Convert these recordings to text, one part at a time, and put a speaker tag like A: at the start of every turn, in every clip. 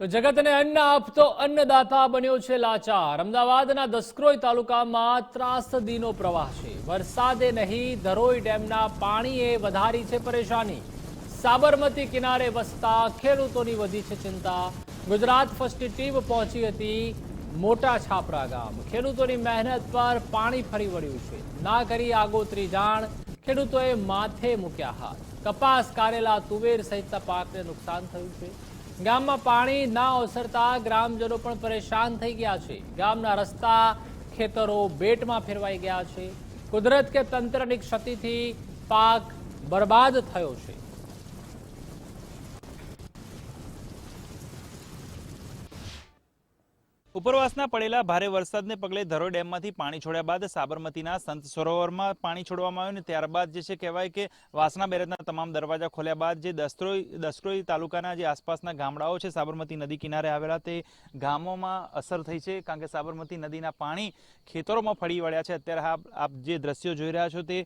A: તો જગતને અન્ન આપતો અન્નદાતા બન્યો છે લાચાર. અમદાવાદના દસક્રોઈ તાલુકામાં ત્રાસદીનો પ્રવાહ છે. વરસાદે નહીં, ધરોઈ ડેમના પાણીએ વધારી છે પરેશાની. સાબરમતી કિનારે વસતા ખેડૂતોની વધી છે ચિંતા. ગુજરાત ફર્સ્ટ ટીમ પહોંચી હતી મોટા છાપરા ગામ. ખેડૂતોની મહેનત પર પાણી ફરી વળ્યું છે. ના કરી આગોતરી જાણ, ખેડૂતોએ માથે મૂક્યા હાથ. કપાસ, કારેલા, તુવેર સહિતના પાકને નુકસાન થયું છે. ગામમાં પાણી ના ઓસરતા ગ્રામજનો પણ પરેશાન થઈ ગયા છે. ગામના રસ્તા, ખેતરો બેટમાં ફેરવાઈ ગયા છે. કુદરત કે તંત્રની ક્ષતિથી પાક બરબાદ થયો છે.
B: ઉપરવાસના પડેલા ભારે વરસાદને પગલે ધરોઈ ડેમમાંથી પાણી છોડ્યા બાદ સાબરમતીના સંત સરોવરમાં પાણી છોડવામાં આવ્યું ને ત્યારબાદ જે છે કહેવાય કે વાસણા બેરેજના તમામ દરવાજા ખોલ્યા બાદ જે દસત્રોઈ દસરોઈ તાલુકાના જે આસપાસના ગામડાઓ છે સાબરમતી નદી કિનારે આવેલા તે ગામોમાં અસર થઈ છે કારણ કે સાબરમતી નદીના પાણી ખેતરોમાં ફળી વળ્યા છે. અત્યારે આપ જે દ્રશ્યો જોઈ રહ્યા છો તે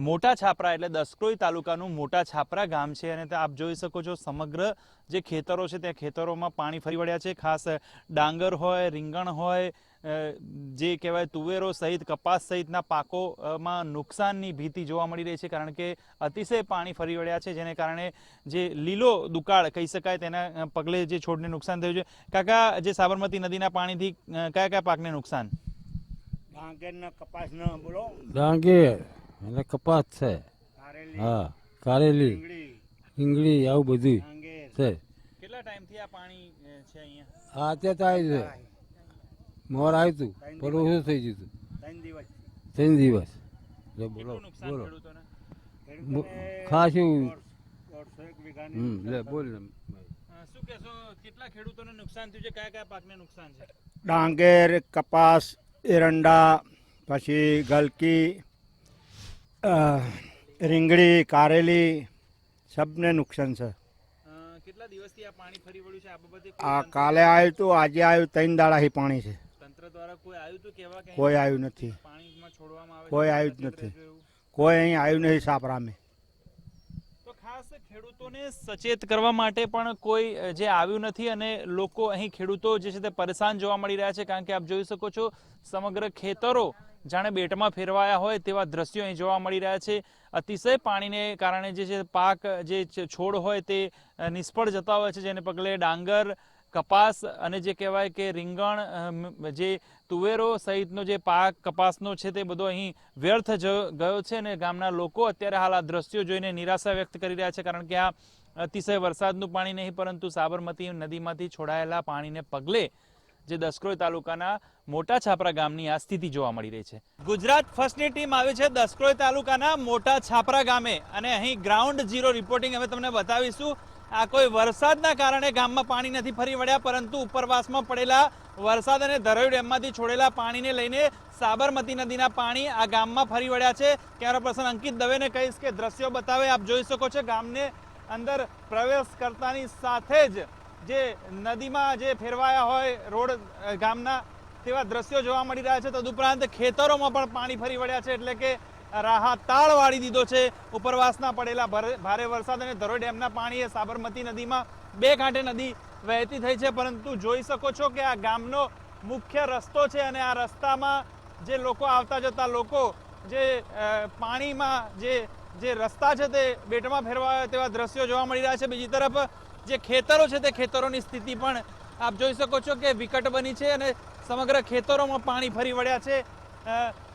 B: મોટા છાપરા એટલે દસક્રોઈ તાલુકાનું મોટા છાપરા ગામ છે અને તે આપ જોઈ શકો છો સમગ્ર જે ખેતરો છે ત્યાં ખેતરોમાં પાણી ફરી વળ્યા છે. ખાસ ડાંગર હોય રીંગણ હોય જે કહેવાય તુવેરો સહિત કપાસ સહિતના પાકોમાં નુકસાનની ભીતિ જોવા મળી રહી છે કારણ કે અતિશય પાણી ફરી વળ્યા છે જેને કારણે જે લીલો દુકાળ કહી શકાય તેના પગલે જે છોડને નુકસાન થયું છે. કાકા જે સાબરમતી નદીના પાણીથી કયા કયા પાકને નુકસાન?
C: ડાંગરના કપાસના બોલો.
D: ડાંગર. અને કપાસ છે. હા કારેલી રીંગણી આવું બધું છે.
B: કેટલા ટાઈમથી આ પાણી છે અહીંયા?
D: આ અત્યારે તો આવ્યું છે. મોર આવ્યું હતું પણ ઓછું થઈ ગયું હતું
C: ત્રણ દિવસ.
D: ત્રણ દિવસ. બોલો બોલો. ખાસું હમ લે બોલ ને
B: શું કહેશો કેટલા ખેડૂતોને નુકસાન થયું છે? કયા કયા પાકને નુકસાન છે?
C: ડાંગર કપાસ એરંડા પછી ગલકી રીંગણી કારેલી સબને નુકસાન છે.
B: કેટલા દિવસથી આ પાણી ફરી વળ્યું છે? આ બાબતે
C: આ કાલે આવ્યું હતું આજે આવ્યું ત્રણ દાડાથી પાણી છે.
B: તંત્ર દ્વારા કોઈ આવ્યું હતું કેવા કે
C: કોઈ આવ્યું નથી.
B: પાણીમાં છોડવામાં આવે
C: કોઈ આવ્યું જ નથી. કોઈ અહીં આવ્યું નહીં સાપરામે.
B: તો ખાસ ખેડૂતોને સચેત કરવા માટે પણ કોઈ જે આવ્યું નથી અને લોકો અહીં ખેડૂતો જે છે તે પરેશાન જોવા મળી રહ્યા છે કારણ કે આપ જોઈ શકો છો સમગ્ર ખેતરો જાણે બેટમાં ફેરવાયા હોય તેવા દ્રશ્યો અહીં જોવા મળી રહ્યા છે. અતિશય પાણીને કારણે જે છે, પાક જે છોડ હોય તે નિષ્ફળ જતા હોય છે, જેને પગલે ડાંગર, કપાસ અને જે કહેવાય કે રીંગણ જે તુવેરો સહિતનો જે પાક, કપાસનો છે તે બધો અહીં વ્યર્થ ગયો છે અને ગામના લોકો અત્યારે હાલ આ દ્રશ્યો જોઈને નિરાશા વ્યક્ત કરી રહ્યા છે, કારણ કે આ અતિશય વરસાદનું પાણી નહીં, પરંતુ સાબરમતી નદીમાંથી છોડાયેલા પાણીને પગલે જે દસક્રોઈ તાલુકાના મોટા છાપરા ગામની આ સ્થિતિ જોવા મળી રહી છે. ગુજરાત ફર્સ્ટની ટીમ આવી છે દસક્રોઈ તાલુકાના મોટા છાપરા ગામે અને અહીં ગ્રાઉન્ડ ઝીરો રિપોર્ટિંગ અમે તમને બતાવીશું. આ કોઈ વરસાદના કારણે ગામમાં પાણી નથી ફરી વળ્યા, પરંતુ ઉપરવાસમાં પડેલા વરસાદ અને ધરોઈ ડેમમાંથી છોડેલા પાણીને લઈને સાબરમતી નદીના પાણી આ ગામમાં ફરી વળ્યા છે. કેમેરા પર્સન અંકિત દવેને કહીશ કે દ્રશ્યો બતાવે, આપ જોઈ શકો છો ગામને અંદર પ્રવેશ કરતાની સાથે જ જે નદીમાં જે ફેરવાયા હોય રોડ ગામના તેવા દ્રશ્યો જોવા મળી રહ્યા છે. તદુપરાંત ખેતરોમાં પણ પાણી ફરી વળ્યા છે. એટલે કે રાહતાળ વાળી દીધો છે. ઉપરવાસના પડેલા ભારે વરસાદ અને ધરોઈ ડેમના પાણીએ સાબરમતી નદીમાં બે કાંઠે નદી વહેતી થઈ છે. પરંતુ જોઈ શકો છો કે આ ગામનો મુખ્ય રસ્તો છે અને આ રસ્તામાં જે લોકો આવતા જતા લોકો જે પાણીમાં જે જે રસ્તા છે તે બેટમાં ફેરવાયા તેવા દ્રશ્યો જોવા મળી રહ્યા છે. બીજી તરફ જે ખેતરો છે તે ખેતરોની સ્થિતિ પણ આપ જોઈ શકો છો કે વિકટ બની છે અને સમગ્ર ખેતરોમાં પાણી ફરી વળ્યા છે.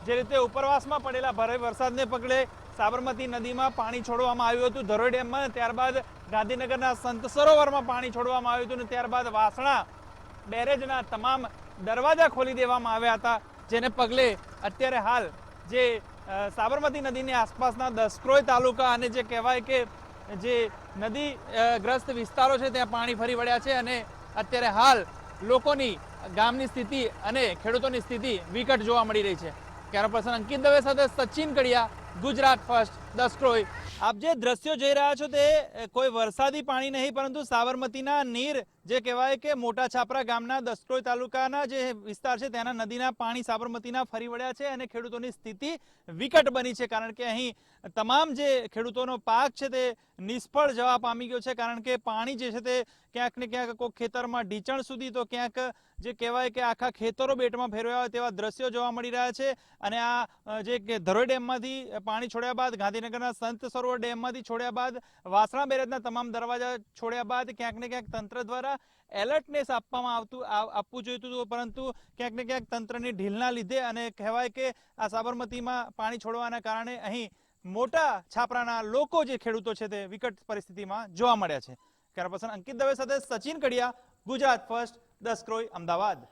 B: જે રીતે ઉપરવાસમાં પડેલા ભારે વરસાદને પગલે સાબરમતી નદીમાં પાણી છોડવામાં આવ્યું હતું. ધરોઈ ડેમમાં ત્યારબાદ ગાંધીનગરના સંત સરોવરમાં પાણી છોડવામાં આવ્યું હતું અને ત્યારબાદ વાસણા બેરેજના તમામ દરવાજા ખોલી દેવામાં આવ્યા હતા. જેને પગલે અત્યારે હાલ જે સાબરમતી નદીની આસપાસના દસક્રોય તાલુકા અને જે કહેવાય કે જે નદી ગ્રસ્ત વિસ્તારો છે, ત્યાં પાણી ફરી વળ્યા છે અને અત્યારે હાલ લોકોની ગામની સ્થિતિ અને ખેડૂતોની સ્થિતિ વિકટ જોવા મળી રહી છે. કેમેરા પર્સન અંકિત દવે સાથે સચિન કડિયા, ગુજરાત ફર્સ્ટ. દસક્રોઈ આપ જે દ્રશ્યો જોઈ રહ્યા છો તે કોઈ વરસાદી પાણી નહીં, પરંતુ સાબરમતીના નીર, જે કહેવાય કે મોટા છાપરા ગામના દસક્રોઈ તાલુકાના જે વિસ્તાર છે તેના નદીના પાણી સાબરમતીના ફરી વળ્યા છે અને ખેડૂતોની સ્થિતિ વિકટ બની છે, કારણ કે અહીં તમામ જે ખેડૂતોનો પાક છે તે નિષ્ફળ જવા પામી ગયો છે, કારણ કે પાણી જે છે તે ક્યાંક ને ક્યાંક કોઈ ખેતરમાં ઢીચણ સુધી તો ક્યાંક જે કહેવાય કે આખા ખેતરો બેટમાં ફેરવ્યા હોય તેવા દ્રશ્યો જોવા મળી રહ્યા છે. અને આ જે ધરોઈ ડેમમાંથી પાણી છોડ્યા બાદ ગાંધીનગરના સંત સરોવર ડેમમાંથી છોડ્યા બાદ, વાસણા બેરેજના તમામ દરવાજા છોડ્યા બાદ ક્યાંક ને ક્યાંક તંત્ર દ્વારા એલર્ટનેસ આપવામાં આવતું આપવું જોઈતું હતું. પરંતુ ક્યાંક ને ક્યાંક તંત્રની ઢીલના લીધે અને કહેવાય કે આ સાબરમતીમાં પાણી છોડવાના કારણે અહીં મોટા છાપરાના લોકો જે ખેડૂતો છે તે વિકટ પરિસ્થિતિમાં જોવા મળ્યા છે. કેમેરા અંકિત દવે સાથે સચિન કડિયા, ગુજરાત ફર્સ્ટ દસ ક્રોઈ અમદાવાદ.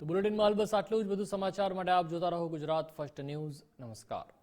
A: તો બુલેટિનમાં હાલ આટલું જ. બધું સમાચાર માટે આપ જોતા રહો ગુજરાત ફર્સ્ટ ન્યૂઝ. નમસ્કાર.